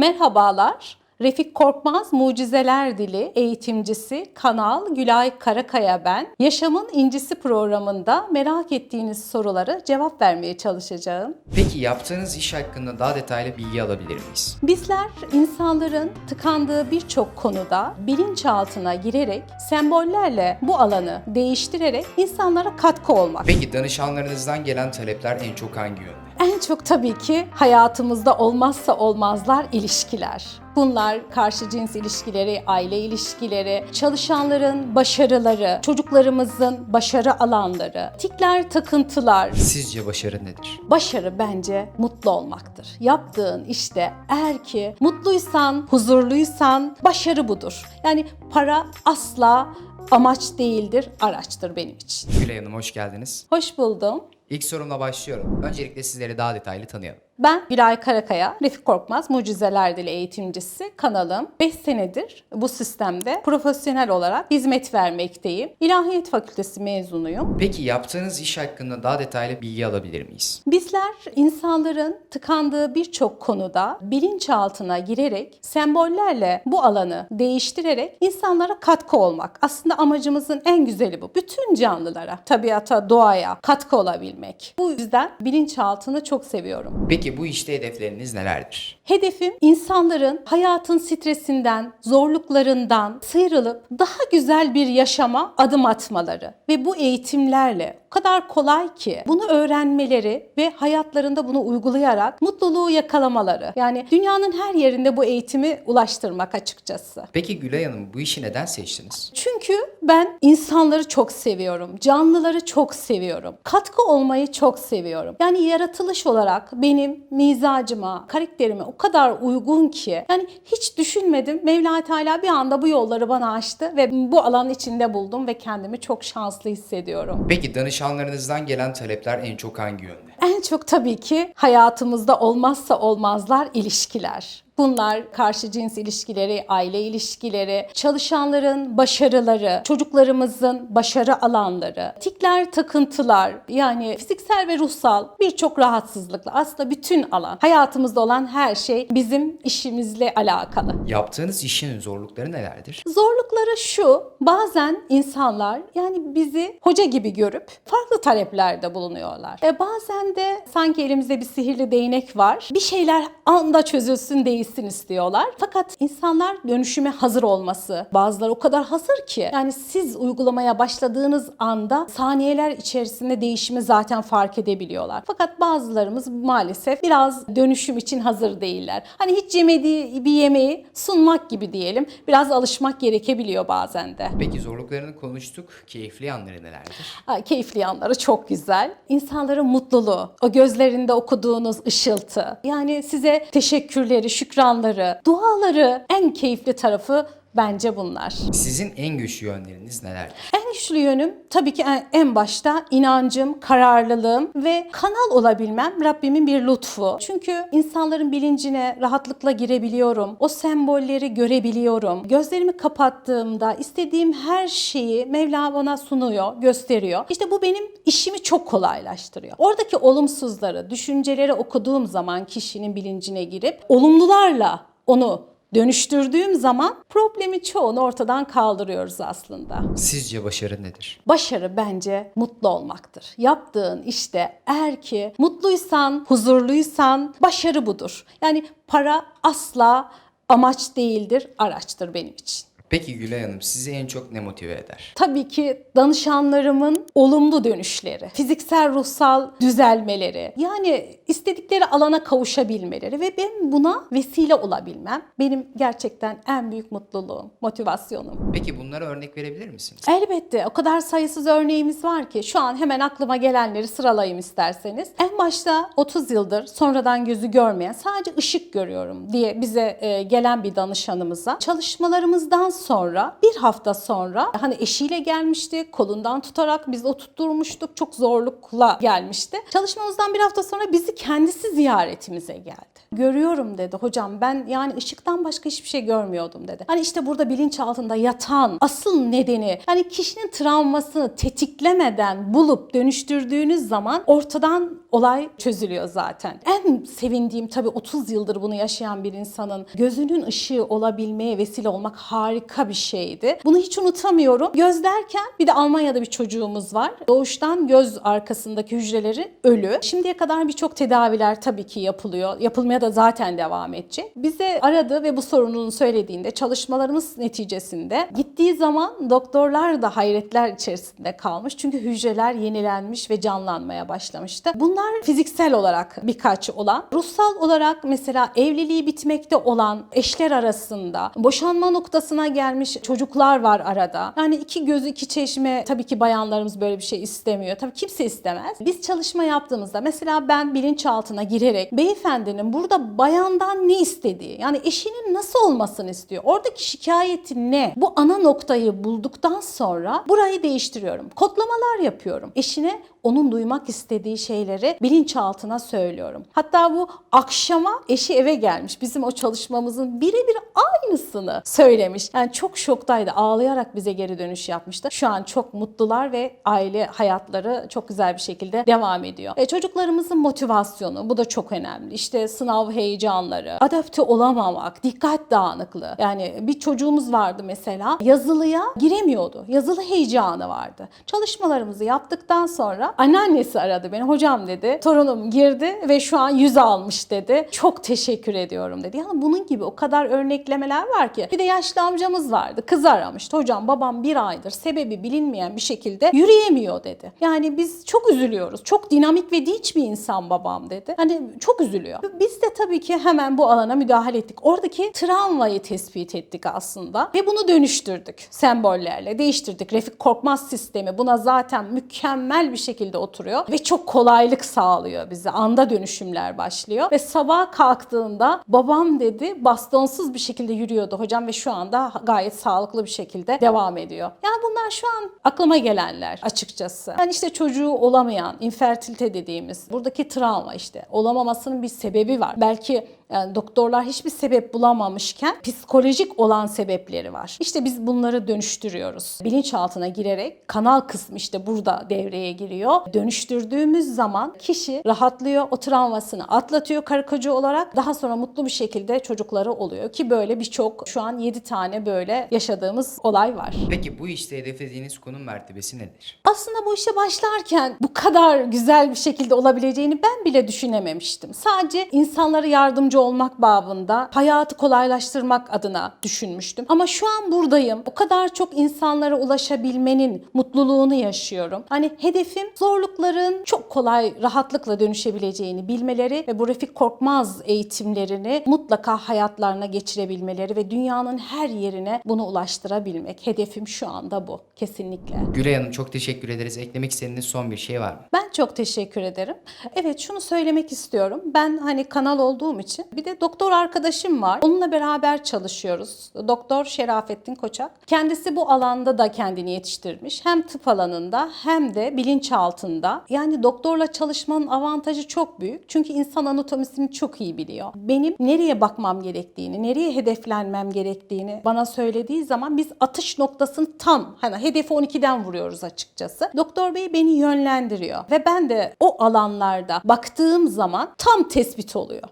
Merhabalar. Refik Korkmaz Mucizeler Dili eğitimcisi Kanal Gülay Karakaya ben. Yaşamın İncisi programında merak ettiğiniz sorulara cevap vermeye çalışacağım. Peki yaptığınız iş hakkında daha detaylı bilgi alabilir miyiz? Bizler insanların tıkandığı birçok konuda bilinçaltına girerek sembollerle bu alanı değiştirerek insanlara katkı olmak. Peki danışanlarınızdan gelen talepler en çok hangi yönde? En çok tabii ki hayatımızda olmazsa olmazlar ilişkiler. Bunlar karşı cins ilişkileri, aile ilişkileri, çalışanların başarıları, çocuklarımızın başarı alanları, tikler, takıntılar. Sizce başarı nedir? Başarı bence mutlu olmaktır. Yaptığın işte eğer ki mutluysan, huzurluysan başarı budur. Yani para asla amaç değildir, araçtır benim için. Gülay Hanım hoş geldiniz. Hoş buldum. İlk sorumla başlıyorum. Öncelikle sizleri daha detaylı tanıyalım. Ben Gülay Karakaya, Refik Korkmaz Mucizeler Dili eğitimcisi. Kanalım 5 senedir bu sistemde profesyonel olarak hizmet vermekteyim. İlahiyat Fakültesi mezunuyum. Peki yaptığınız iş hakkında daha detaylı bilgi alabilir miyiz? Bizler insanların tıkandığı birçok konuda bilinçaltına girerek sembollerle bu alanı değiştirerek insanlara katkı olmak. Aslında amacımızın en güzeli bu. Bütün canlılara, tabiata, doğaya katkı olabilmek. Bu yüzden bilinçaltını çok seviyorum. Peki bu işte hedefleriniz nelerdir? Hedefim insanların hayatın stresinden, zorluklarından sıyrılıp daha güzel bir yaşama adım atmaları ve bu eğitimlerle o kadar kolay ki bunu öğrenmeleri ve hayatlarında bunu uygulayarak mutluluğu yakalamaları. Yani dünyanın her yerinde bu eğitimi ulaştırmak açıkçası. Peki Gülay Hanım bu işi neden seçtiniz? Çünkü ben insanları çok seviyorum. Canlıları çok seviyorum. Katkı olmayı çok seviyorum. Yani yaratılış olarak benim mizacıma, karakterime o kadar uygun ki yani hiç düşünmedim. Mevla Teala bir anda bu yolları bana açtı ve bu alanın içinde buldum ve kendimi çok şanslı hissediyorum. Peki danışanlarınızdan gelen talepler en çok hangi yönde? En çok tabii ki hayatımızda olmazsa olmazlar ilişkiler. Bunlar karşı cins ilişkileri, aile ilişkileri, çalışanların başarıları, çocuklarımızın başarı alanları, tikler, takıntılar, yani fiziksel ve ruhsal birçok rahatsızlıkla aslında bütün alan, hayatımızda olan her şey bizim işimizle alakalı. Yaptığınız işin zorlukları nelerdir? Zorlukları şu, bazen insanlar yani bizi hoca gibi görüp farklı taleplerde bulunuyorlar. E bazen de sanki elimizde bir sihirli değnek var. Bir şeyler anda çözülsün değilsin istiyorlar. Fakat insanlar dönüşüme hazır olması. Bazıları o kadar hazır ki yani siz uygulamaya başladığınız anda saniyeler içerisinde değişimi zaten fark edebiliyorlar. Fakat bazılarımız maalesef biraz dönüşüm için hazır değiller. Hani hiç yemediği bir yemeği sunmak gibi diyelim. Biraz alışmak gerekebiliyor bazen de. Peki zorluklarını konuştuk. Keyifli yanları nelerdir? Ha, keyifli yanları çok güzel. İnsanların mutluluğu, o gözlerinde okuduğunuz ışıltı. Yani size teşekkürleri, şükranları, duaları en keyifli tarafı bence bunlar. Sizin en güçlü yönleriniz nelerdir? En güçlü yönüm tabii ki en, başta inancım, kararlılığım ve kanal olabilmem Rabbimin bir lütfu. Çünkü insanların bilincine rahatlıkla girebiliyorum. O sembolleri görebiliyorum. Gözlerimi kapattığımda istediğim her şeyi Mevla bana sunuyor, gösteriyor. İşte bu benim işimi çok kolaylaştırıyor. Oradaki olumsuzları, düşünceleri okuduğum zaman kişinin bilincine girip olumlularla onu dönüştürdüğüm zaman problemi çoğunu ortadan kaldırıyoruz aslında. Sizce başarı nedir? Başarı bence mutlu olmaktır. Yaptığın işte eğer ki mutluysan, huzurluysan başarı budur. Yani para asla amaç değildir, araçtır benim için. Peki Gülay Hanım sizi en çok ne motive eder? Tabii ki danışanlarımın olumlu dönüşleri, fiziksel ruhsal düzelmeleri, yani istedikleri alana kavuşabilmeleri ve ben buna vesile olabilmem benim gerçekten en büyük mutluluğum, motivasyonum. Peki bunlara örnek verebilir misiniz? Elbette o kadar sayısız örneğimiz var ki şu an hemen aklıma gelenleri sıralayayım isterseniz. En başta 30 yıldır sonradan gözü görmeyen sadece ışık görüyorum diye bize e, gelen bir danışanımıza çalışmalarımızdan sonra bir hafta sonra hani eşiyle gelmişti kolundan tutarak biz oturtturmuştuk çok zorlukla gelmişti. Çalışmamızdan bir hafta sonra bizi kendisi ziyaretimize geldi. Görüyorum dedi hocam ben yani ışıktan başka hiçbir şey görmüyordum dedi. Hani işte burada bilinç altında yatan asıl nedeni hani kişinin travmasını tetiklemeden bulup dönüştürdüğünüz zaman ortadan olay çözülüyor zaten. En sevindiğim tabii 30 yıldır bunu yaşayan bir insanın gözünün ışığı olabilmeye vesile olmak harika bir şeydi. Bunu hiç unutamıyorum. Göz derken bir de Almanya'da bir çocuğumuz var. Doğuştan göz arkasındaki hücreleri ölü. Şimdiye kadar birçok tedaviler tabii ki yapılıyor. Yapılmaya da zaten devam edecek. Bize aradı ve bu sorununu söylediğinde çalışmalarımız neticesinde gittiği zaman doktorlar da hayretler içerisinde kalmış. Çünkü hücreler yenilenmiş ve canlanmaya başlamıştı. Bunlar fiziksel olarak birkaç olan. Ruhsal olarak mesela evliliği bitmekte olan eşler arasında boşanma noktasına gelmiş çocuklar var arada. Yani iki gözü iki çeşme tabii ki bayanlarımız böyle bir şey istemiyor. Tabii kimse istemez. Biz çalışma yaptığımızda mesela ben bilinçaltına girerek beyefendinin burada bayandan ne istediği yani eşinin nasıl olmasını istiyor. Oradaki şikayeti ne? Bu ana noktayı bulduktan sonra burayı değiştiriyorum. Kodlamalar yapıyorum. Eşine onun duymak istediği şeyleri bilinçaltına söylüyorum. Hatta bu akşama eşi eve gelmiş. Bizim o çalışmamızın birebir aynısını söylemiş. Yani çok şoktaydı. Ağlayarak bize geri dönüş yapmıştı. Şu an çok mutlular ve aile hayatları çok güzel bir şekilde devam ediyor. E, çocuklarımızın motivasyonu bu da çok önemli. İşte sınav heyecanları, adapte olamamak, dikkat dağınıklığı. Yani bir çocuğumuz vardı mesela yazılıya giremiyordu. Yazılı heyecanı vardı. Çalışmalarımızı yaptıktan sonra anneannesi aradı beni. Hocam dedi torunum girdi ve şu an 100 almış dedi. Çok teşekkür ediyorum dedi. Yani bunun gibi o kadar örneklemeler var ki. Bir de yaşlı amcamız vardı. Kız aramıştı. Hocam babam bir aydır sebebi bilinmeyen bir şekilde yürüyemiyor dedi. Yani biz çok üzülüyoruz. Çok dinamik ve dinç bir insan babam dedi. Hani çok üzülüyor. Biz de tabii ki hemen bu alana müdahale ettik. Oradaki travmayı tespit ettik aslında ve bunu dönüştürdük sembollerle. Değiştirdik. Refik Korkmaz sistemi buna zaten mükemmel bir şekilde oturuyor ve çok kolaylık sağlıyor bize. Anda dönüşümler başlıyor ve sabah kalktığında babam dedi bastonsuz bir şekilde yürüyordu hocam ve şu anda gayet sağlıklı bir şekilde devam ediyor. Yani bunlar şu an aklıma gelenler açıkçası. Yani işte çocuğu olamayan, infertilite dediğimiz buradaki travma işte olamamasının bir sebebi var. Belki yani doktorlar hiçbir sebep bulamamışken psikolojik olan sebepleri var. İşte biz bunları dönüştürüyoruz. Bilinçaltına girerek kanal kısmı işte burada devreye giriyor. Dönüştürdüğümüz zaman kişi rahatlıyor, o travmasını atlatıyor karı koca olarak. Daha sonra mutlu bir şekilde çocukları oluyor ki böyle birçok şu an 7 tane böyle yaşadığımız olay var. Peki bu işte hedeflediğiniz konum mertebesi nedir? Aslında bu işe başlarken bu kadar güzel bir şekilde olabileceğini ben bile düşünememiştim. Sadece insanlara yardımcı olmak babında, hayatı kolaylaştırmak adına düşünmüştüm. Ama şu an buradayım. O kadar çok insanlara ulaşabilmenin mutluluğunu yaşıyorum. Hani hedefim zorlukların çok kolay, rahatlıkla dönüşebileceğini bilmeleri ve bu Refik Korkmaz eğitimlerini mutlaka hayatlarına geçirebilmeleri ve dünyanın her yerine bunu ulaştırabilmek. Hedefim şu anda bu. Kesinlikle. Gülay Hanım çok teşekkür ederiz. Eklemek istediğiniz son bir şey var mı? Ben çok teşekkür ederim. Evet şunu söylemek istiyorum. Ben hani kanal olduğum için bir de doktor arkadaşım var. Onunla beraber çalışıyoruz. Doktor Şerafettin Koçak. Kendisi bu alanda da kendini yetiştirmiş. Hem tıp alanında hem de bilinçaltında. Yani doktorla çalışmanın avantajı çok büyük. Çünkü insan anatomisini çok iyi biliyor. Benim nereye bakmam gerektiğini, nereye hedeflenmem gerektiğini bana söylediği zaman biz atış noktasını tam hani hedefi 12'den vuruyoruz açıkçası. Doktor bey beni yönlendiriyor ve ben de o alanlarda baktığım zaman tam tespit oluyor.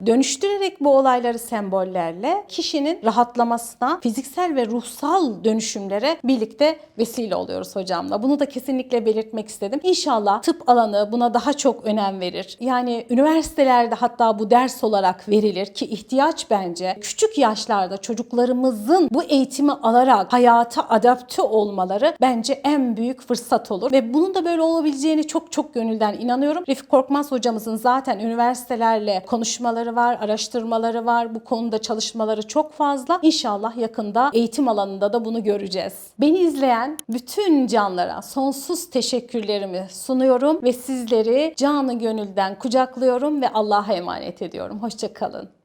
Dönüştürerek bu olayları sembollerle kişinin rahatlamasına, fiziksel ve ruhsal dönüşümlere birlikte vesile oluyoruz hocamla. Bunu da kesinlikle belirtmek istedim. İnşallah tıp alanı buna daha çok önem verir. Yani üniversitelerde hatta bu ders olarak verilir ki ihtiyaç bence küçük yaşlarda çocuklarımızın bu eğitimi alarak hayata adapte olmaları bence en büyük fırsat olur ve bunun da böyle olabileceğini çok çok gönülden inanıyorum. Refik Korkmaz hocamızın zaten üniversitelerle konuşmaları var, araştırmaları var. Bu konuda çalışmaları çok fazla. İnşallah yakında eğitim alanında da bunu göreceğiz. Beni izleyen bütün canlara sonsuz teşekkürlerimi sunuyorum ve sizleri canı gönülden kucaklıyorum ve Allah'a emanet ediyorum. Hoşçakalın.